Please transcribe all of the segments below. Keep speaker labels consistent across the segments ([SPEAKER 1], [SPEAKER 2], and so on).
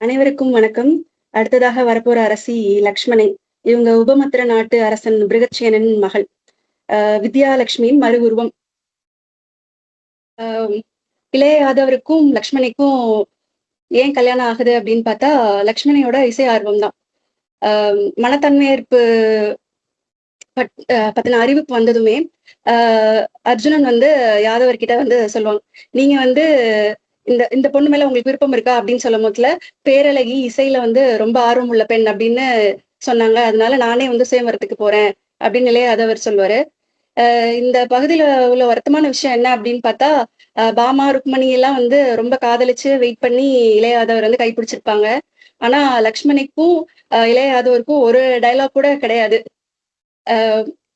[SPEAKER 1] அனைவருக்கும் வணக்கம். அடுத்ததாக வரப்போற அரசி லக்ஷ்மணை. இவங்க உபமத்திர நாட்டு அரசன் பிருகச்சேனன் மகள். வித்யாலட்சுமியின் மறு உருவம். இளையாதவருக்கும் யாதவருக்கும், லக்ஷ்மணிக்கும் ஏன் கல்யாணம் ஆகுது அப்படின்னு பார்த்தா, லக்ஷ்மணியோட இசை ஆர்வம் தான். மனத்தன்மையேற்பு பட் பத்தின அறிவிப்பு வந்ததுமே, அர்ஜுனன் வந்து யாதவர்கிட்ட வந்து சொல்லுவாங்க. நீங்க வந்து இந்த இந்த பொண்ணு மேல உங்களுக்கு விருப்பம் இருக்கா? அப்படின்னு சொல்லும் போதுல பேரழகி, இசையில வந்து ரொம்ப ஆர்வம் உள்ள பெண் அப்படின்னு சொன்னாங்க. அதனால நானே வந்து சுயமரத்துக்கு போறேன் அப்படின்னு இளைய யாதவர் சொல்லுவாரு. இந்த பகுதியில உள்ள வருத்தமான விஷயம் என்ன அப்படின்னு பார்த்தா, பாமா, ருக்மணி எல்லாம் வந்து ரொம்ப காதலிச்சு வெயிட் பண்ணி இளையாதவர் வந்து கைப்பிடிச்சிருப்பாங்க. ஆனா லக்ஷ்மணிக்கும், இளையாதவருக்கும் ஒரு டைலாக் கூட கிடையாது. அ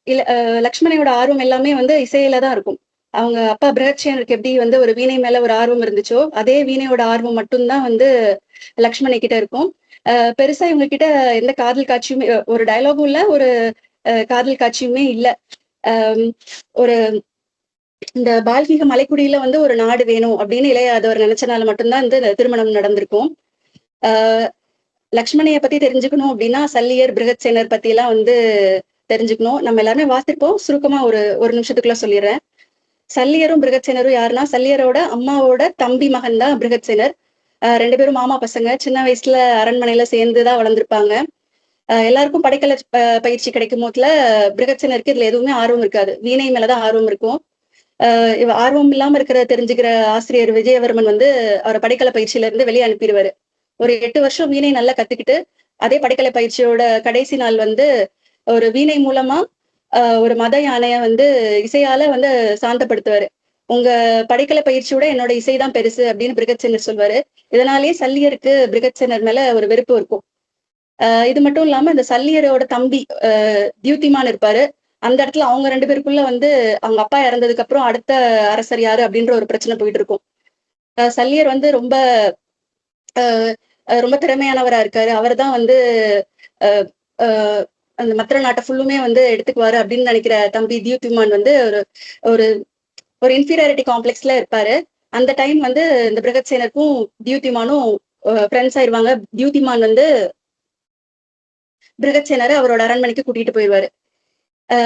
[SPEAKER 1] இல லக்ஷ்மணியோட ஆர்வம் எல்லாமே வந்து இசையில தான் இருக்கும். அவங்க அப்பா பிருகத்சேனருக்கு எப்படி வந்து ஒரு வீணை மேல ஒரு ஆர்வம் இருந்துச்சோ, அதே வீணையோட ஆர்வம் மட்டும்தான் வந்து லக்ஷ்மணி கிட்ட இருக்கும். அஹ் பெருசா இவங்க கிட்ட எந்த காதல் காட்சியுமே ஒரு டயலாகும் இல்ல, ஒரு காதல் காட்சியுமே இல்ல. ஒரு இந்த பால்மீக மலைக்குடியில வந்து ஒரு நாடு வேணும் அப்படின்னு இளைய யாதவர் நினைச்சனால மட்டும் தான் இந்த திருமணம் நடந்திருக்கும். ஆஹ் லக்ஷ்மணியை பத்தி தெரிஞ்சுக்கணும் அப்படின்னா, சல்லியர், பிருஹட்சேனர் பத்தி எல்லாம் வந்து தெரிஞ்சுக்கணும். நம்ம எல்லாருமே வாசிப்போம். சுருக்கமா ஒரு ஒரு நிமிஷத்துக்குள்ள சொல்லிடுறேன் சல்லியரும், பிருகத்சேனரும் யாருன்னா, சல்லியரோட அம்மாவோட தம்பி மகன் தான் பிருகத்சேனர். அ 2 பேரும் மாமா பசங்க. சின்ன வயசுல அரண்மனையில சேர்ந்துதான் வளர்ந்துருப்பாங்க எல்லாருக்கும் படைக்கல பயிற்சி கிடைக்கும் போதுல பிருகத்சேனருக்கு இதுல எதுவுமே ஆர்வம் இருக்காது. வீணை மேலதான் ஆர்வம் இருக்கும். இவ ஆர்வம் இல்லாம இருக்கிற தெரிஞ்சுக்கிற ஆசிரியர் விஜயவர்மன் வந்து அவரை படைக்கல பயிற்சியில இருந்து வெளியே அனுப்பிடுவாரு ஒரு எட்டு வருஷம் வீணை நல்லா கத்துக்கிட்டு, அதே படைக்கலை பயிற்சியோட கடைசி நாள் வந்து ஒரு வீணை மூலமா ஒரு மத யானைய வந்து இசையால வந்து சாந்தப்படுத்துவாரு. உங்க படைக்கலை பயிற்சியோட என்னோட இசை தான் பெருசு அப்படின்னு பிருகத்சேனர் சொல்வாரு. இதனாலேயே சல்லியருக்கு பிருகத்சேனர் மேல ஒரு வெறுப்பு இருக்கும். இது மட்டும் இல்லாம இந்த சல்லியரோட தம்பி தியூத்திமான் இருப்பாரு. அந்த இடத்துல அவங்க ரெண்டு பேருக்குள்ள வந்து அவங்க அப்பா இறந்ததுக்கு அப்புறம் அடுத்த அரசர் யாரு அப்படின்ற ஒரு பிரச்சனை போயிட்டு இருக்கும். சல்லியர் வந்து ரொம்ப ரொம்ப திறமையானவரா இருக்காரு. அவர் தான் வந்து அந்த மத்திர நாட்டை ஃபுல்லுமே வந்து எடுத்துக்குவாரு அப்படின்னு நினைக்கிற தம்பி தியூதிமான் வந்து ஒரு ஒரு ஒரு இன்ஃபீரியாரிட்டி காம்ப்ளெக்ஸ்ல இருப்பாரு. அந்த டைம் வந்து இந்த பிரகத் சேனருக்கும் அ ஃப்ரெண்ட்ஸ் ஆயிருவாங்க. தியூதிமான் வந்து பிருகத்சேனர அவரோட அரண்மனைக்கு கூட்டிட்டு போயிருவாரு. இதை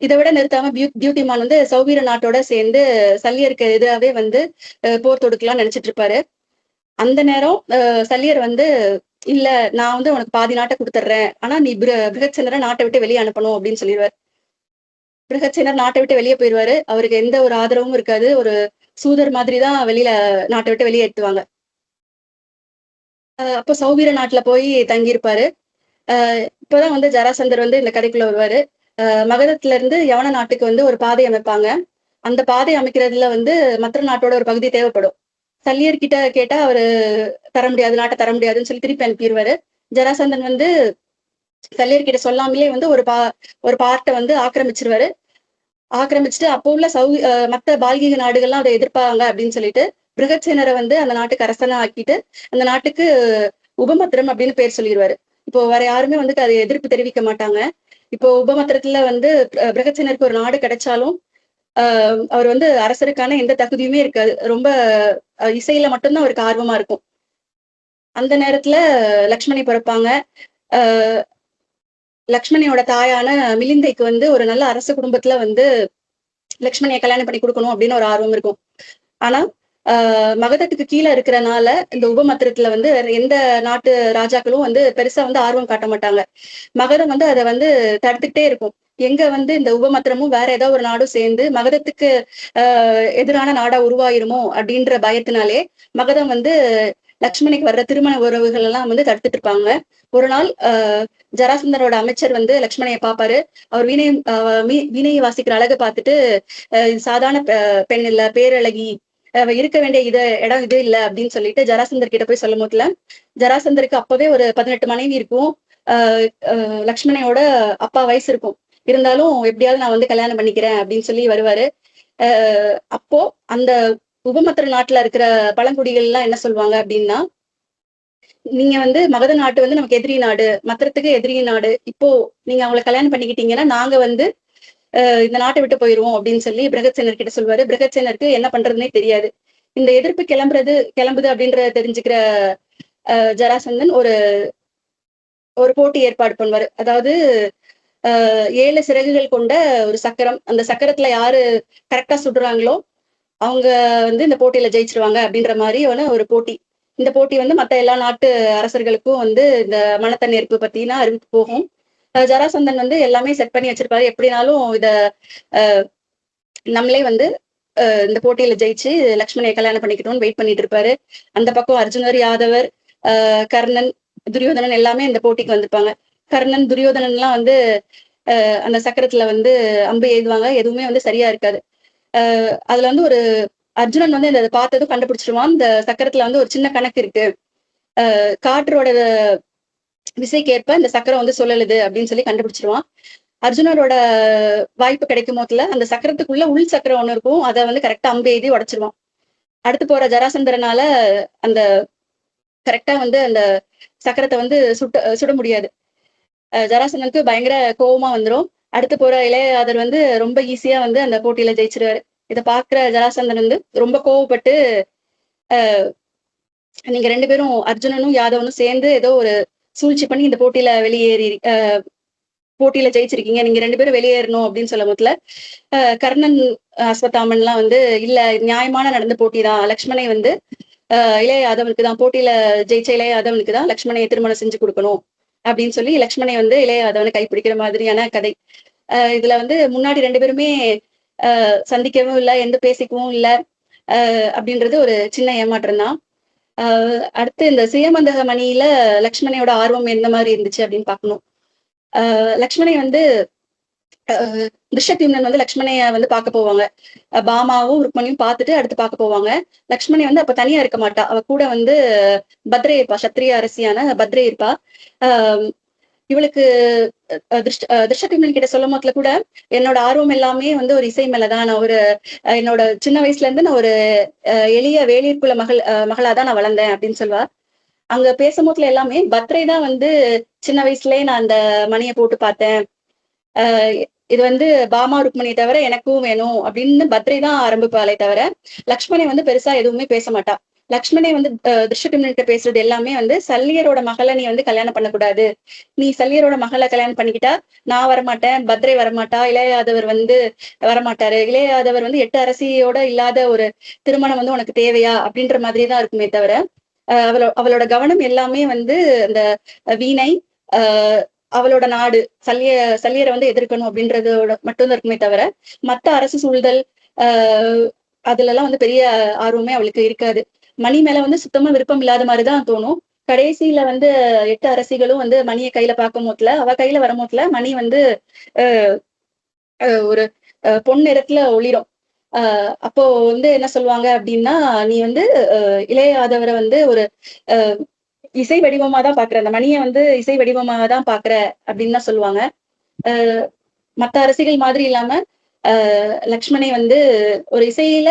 [SPEAKER 1] இத விட நிறுத்தாம பியூ வந்து சௌவீர நாட்டோட சேர்ந்து சல்லியருக்கு எதிராகவே வந்து போர் தொடுக்கலாம்னு நினைச்சிட்டு இருப்பாரு. அந்த நேரம் சல்லியர் வந்து, "இல்ல நான் வந்து உனக்கு பாதி நாட்டை கொடுத்துட்றேன் ஆனா நீ பிர பிருகத்சேனர நாட்டை விட்டு வெளியே அனுப்பணும்" அப்படின்னு சொல்லிருவாரு. பிருகத்சேனர் நாட்டை விட்டு வெளியே போயிடுவாரு அவருக்கு எந்த ஒரு ஆதரவும் இருக்காது. ஒரு சூதர் மாதிரி தான் வெளியில நாட்டை விட்டு வெளியே எடுத்துவாங்க அப்போ சௌவீர நாட்டுல போய் தங்கியிருப்பாரு. ஆஹ் இப்பதான் வந்து ஜராசந்தர் வந்து இந்த கதைக்குள்ள வருவாரு. அ மகதத்துல இருந்து யவன நாட்டுக்கு வந்து ஒரு பாதை அமைப்பாங்க. அந்த பாதை அமைக்கிறதுல வந்து மற்ற நாட்டோட ஒரு பகுதி தேவைப்படும். சல்லியர் கிட்ட கேட்டா அவரு தர முடியாது, நாட்டை தர முடியாதுன்னு சொல்லி திருப்பி அனுப்பிருவாரு. ஜராசந்தன் வந்து சல்லியர் கிட்ட சொல்லாமலே வந்து ஒரு பா ஒரு பார்ட்ட வந்து ஆக்கிரமிச்சிருவாரு ஆக்கிரமிச்சுட்டு அப்போ உள்ள சௌ மத்த பால்கீக நாடுகள்லாம் அதை எதிர்ப்பாங்க அப்படின்னு சொல்லிட்டு, பிருகச்சேனரை வந்து அந்த நாட்டுக்கு அரசனா ஆக்கிட்டு, அந்த நாட்டுக்கு உபமத்திரம் அப்படின்னு பேர் சொல்லிருவாரு. இப்போ வேற யாருமே வந்துட்டு அதை எதிர்ப்பு தெரிவிக்க மாட்டாங்க. இப்போ உபமத்திரத்துல வந்து பிரகச்சனருக்கு ஒரு நாடு கிடைச்சாலும், அவர் வந்து அரசருக்கான எந்த தகுதியுமே இருக்காது. ரொம்ப இசையில மட்டும்தான் அவருக்கு ஆர்வமா இருக்கும். அந்த நேரத்துல லக்ஷ்மணி பிறப்பாங்க. லக்ஷ்மணியோட தாயான மிலிந்தைக்கு வந்து ஒரு நல்ல அரச குடும்பத்துல வந்து லக்ஷ்மணியை கல்யாணம் பண்ணி கொடுக்கணும் அப்படின்னு ஒரு ஆர்வம் இருக்கும். ஆனா, ஆஹ் மகதத்துக்கு கீழே இருக்கிறனால, இந்த உபமத்திரத்துல வந்து எந்த நாட்டு ராஜாக்களும் வந்து பெருசா வந்து ஆர்வம் காட்ட மாட்டாங்க. மகதம் வந்து அதை வந்து தடுத்துக்கிட்டே இருக்கும். எங்க வந்து இந்த உபமத்திரமும் வேற ஏதோ ஒரு நாடும் சேர்ந்து மகதத்துக்கு எதிரான நாடா உருவாயிருமோ அப்படின்ற பயத்தினாலே, மகதம் வந்து லக்ஷ்மணிக்கு வர்ற திருமண உறவுகள் எல்லாம் வந்து தடுத்துட்டு இருப்பாங்க. ஒரு நாள் அ ஜராசந்தரோட அமைச்சர் வந்து லக்ஷ்மணைய பாப்பாரு அவர் வீணை வீணையை வாசிக்கிற அழகை பார்த்துட்டு, சாதாரண பெ பெண் இல்ல, பேரழகி. இருக்க வேண்டிய இத இடம் இது இல்ல அப்படின்னு சொல்லிட்டு ஜராசந்தர் கிட்ட போய் முடியல ஜராசந்தருக்கு அப்பவே ஒரு 18 மனைவி இருக்கும். அ அ அப்பா வயசு இருக்கும். இருந்தாலும் எப்படியாவது நான் வந்து கல்யாணம் பண்ணிக்கிறேன் அப்படின்னு சொல்லி வருவாரு. அப்போ அந்த உபமத்திர நாட்டுல இருக்கிற பழங்குடிகள் எல்லாம் என்ன சொல்லுவாங்க அப்படின்னா, நீங்க வந்து மகத நாட்டு வந்து நமக்கு எதிரி நாடு. மத்திரத்துக்கு எதிரி நாடு. இப்போ நீங்க அவங்கள கல்யாணம் பண்ணிக்கிட்டீங்கன்னா, நாங்க வந்து இந்த நாட்டை விட்டு போயிருவோம் அப்படின்னு சொல்லி பிருகத்சேனர் கிட்ட சொல்வாரு. பிருகத்சேனருக்கு என்ன பண்றதுன்னே தெரியாது. இந்த எதிர்ப்பு கிளம்புறது கிளம்புது அப்படின்றத தெரிஞ்சுக்கிற அஹ், ஜராசந்தன் ஒரு ஒரு போட்டி ஏற்பாடு பண்ணுவாரு அதாவது ஏழு சிறகுகள் கொண்ட ஒரு சக்கரம். அந்த சக்கரத்துல யாரு கரெக்டா சுடுறாங்களோ அவங்க வந்து இந்த போட்டியில ஜெயிச்சிருவாங்க அப்படின்ற மாதிரியான ஒரு போட்டி. இந்த போட்டி வந்து மத்த எல்லா நாட்டு அரசர்களுக்கும் வந்து இந்த மனத்தண்ணீர்ப்பு பத்தினா அறிவிப்பு போகும். ஜராசந்தன் வந்து எல்லாமே செட் பண்ணி வச்சிருப்பாரு. எப்படினாலும் இத நம்மளே வந்து இந்த போட்டியில ஜெயிச்சு லக்ஷ்மணியை கல்யாணம் பண்ணிக்கிட்டோம்னு வெயிட் பண்ணிட்டு இருப்பாரு. அந்த பக்கம் அர்ஜுனர் யாதவர் கர்ணன் துரியோதனன் எல்லாமே இந்த போட்டிக்கு வந்திருப்பாங்க. கர்ணன் துரியோதனன் எல்லாம் வந்து அஹ், அந்த சக்கரத்துல வந்து அம்பு எழுதுவாங்க எதுவுமே வந்து சரியா இருக்காது. அஹ், அதுல வந்து ஒரு அர்ஜுனன் வந்து இந்த பார்த்ததும் கண்டுபிடிச்சிருவான். இந்த சக்கரத்துல வந்து ஒரு சின்ன கணக்கு இருக்கு. அஹ், காற்றோட விசைக்கேற்ப இந்த சக்கரம் வந்து சொல்லலுது அப்படின்னு சொல்லி கண்டுபிடிச்சிருவான். அர்ஜுனரோட வாய்ப்பு கிடைக்கும் போதுல அந்த சக்கரத்துக்குள்ள உள் சக்கரம் ஒண்ணு இருக்கும். அதை வந்து கரெக்டா அம்பு எழுதி உடைச்சிருவான். அடுத்து போற ஜராசந்தரனால அந்த கரெக்டா வந்து அந்த சக்கரத்தை வந்து சுட்ட சுட முடியாது. அஹ் ஜராசந்தனுக்கு பயங்கர கோவமா வந்துரும். அடுத்து போற இளையராதர் வந்து ரொம்ப ஈஸியா வந்து அந்த போட்டியில ஜெயிச்சிருவாரு. இதை பாக்குற ஜராசந்தன் வந்து ரொம்ப கோவப்பட்டு ஆஹ் நீங்க ரெண்டு பேரும் அர்ஜுனனும் யாதவனும் சேர்ந்து ஏதோ ஒரு சூழ்ச்சி பண்ணி இந்த போட்டியில வெளியேறி போட்டியில ஜெயிச்சிருக்கீங்க. நீங்க ரெண்டு பேரும் வெளியேறணும் அப்படின்னு சொல்லும் போதுல அஹ் கர்ணன் அஸ்வத்தாமன் எல்லாம் வந்து இல்ல நியாயமான நடந்த போட்டி தான் லக்ஷ்மணை வந்து அஹ் இளைய யாதவனுக்கு தான். போட்டியில ஜெயிச்ச இளைய யாதவனுக்கு தான் லக்ஷ்மணையை திருமணம் செஞ்சு கொடுக்கணும். அப்படின்னு சொல்லி லக்ஷ்மணை வந்து இளையராதவனை கைப்பிடிக்கிற மாதிரியான கதை. அஹ் இதுல வந்து முன்னாடி ரெண்டு பேருமே அஹ் சந்திக்கவும் இல்லை எந்த பேசிக்கவும் இல்லை அஹ் அப்படின்றது ஒரு சின்ன ஏமாற்றம் தான். ஆஹ் அடுத்து இந்த சுயமந்தக மணியில லக்ஷ்மணையோட ஆர்வம் எந்த மாதிரி இருந்துச்சு அப்படின்னு பார்க்கணும். ஆஹ் லக்ஷ்மணை வந்து ஆஹ் வந்து லக்ஷ்மணைய வந்து பார்க்க போவாங்க. பாமாவும் ருக்மணியும் பார்த்துட்டு அடுத்து பார்க்க போவாங்க. லக்ஷ்மணி வந்து அப்ப தனியா இருக்க மாட்டா. அவ கூட வந்து பத்ரே இருப்பா சத்திரிய அரசியான பத்ரே இருப்பா. ஆஹ் இவளுக்கு திருஷ்ட அஹ் கிட்ட சொல்லும் போதுல கூட என்னோட ஆர்வம் எல்லாமே வந்து ஒரு இசை மேலதான். நான் ஒரு அஹ் என்னோட சின்ன வயசுல இருந்து நான் ஒரு அஹ் எளிய வேலியற்குல மகள் மகளாதான் நான் வளர்ந்தேன் அப்படின்னு சொல்வா அங்க பேசும்போதுல எல்லாமே பத்ரே தான் வந்து சின்ன வயசுலயே நான் அந்த மணியை போட்டு பார்த்தேன். ஆஹ் இது வந்து பாமா ருக்மணியை தவிர எனக்கும் வேணும் அப்படின்னு பத்ரை தான் ஆரம்பிப்பாளே தவிர லக்ஷ்மணி வந்து பெருசா எதுவுமே பேச மாட்டா. லக்ஷ்மணி வந்து திருஷ்டகிட்ட பேசுறது எல்லாமே வந்து சல்லியரோட மகளை நீ வந்து கல்யாணம் பண்ணக்கூடாது. நீ சல்லியரோட மகளை கல்யாணம் பண்ணிக்கிட்டா நான் வரமாட்டேன் பத்ரை வரமாட்டா இளையாதவர் வந்து வரமாட்டாரு. இளையாதவர் வந்து எட்டு அரசியோட இல்லாத ஒரு திருமணம் வந்து உனக்கு தேவையா? அப்படின்ற மாதிரி தான் இருக்குமே தவிர ஆஹ் அவளோ அவளோட கவனம் எல்லாமே வந்து அந்த வீணை ஆஹ் அவளோட நாடு சல்லிய சல்லியரை வந்து எதிர்க்கணும் அப்படின்றதோட மட்டும்தான் இருக்குமே தவிர மத்த அரசு சூழ்தல் ஆஹ் அதுல எல்லாம் வந்து பெரிய ஆர்வமே அவளுக்கு இருக்காது. மணி மேல வந்து சுத்தமா விருப்பம் இல்லாத மாதிரிதான் தோணும். கடைசியில வந்து எட்டு அரசிகளும் வந்து மணியை கையில பார்க்கும் போதுல அவ கையில வரும் போதுல மணி வந்து ஆஹ் ஆஹ் ஒரு பொன் நிறத்துல ஒளிரும். ஆஹ் அப்போ வந்து என்ன சொல்லுவாங்க அப்படின்னா நீ வந்து ஆஹ் இளையாதவரை வந்து ஒரு இசை வடிவமா தான் பாக்குற அந்த மணியை வந்து இசை வடிவமாக தான் பாக்குற அப்படின்னு தான் சொல்லுவாங்க. ஆஹ் மத்த அரசிகள் மாதிரி இல்லாம ஆஹ் லக்ஷ்மணை வந்து ஒரு இசையில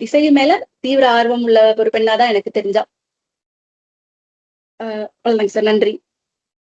[SPEAKER 1] இசை மேல தீவிர ஆர்வம் உள்ள ஒரு பெண்ணாதான் எனக்கு தெரிஞ்சா. அவ்வளவுதாங்க சார். நன்றி.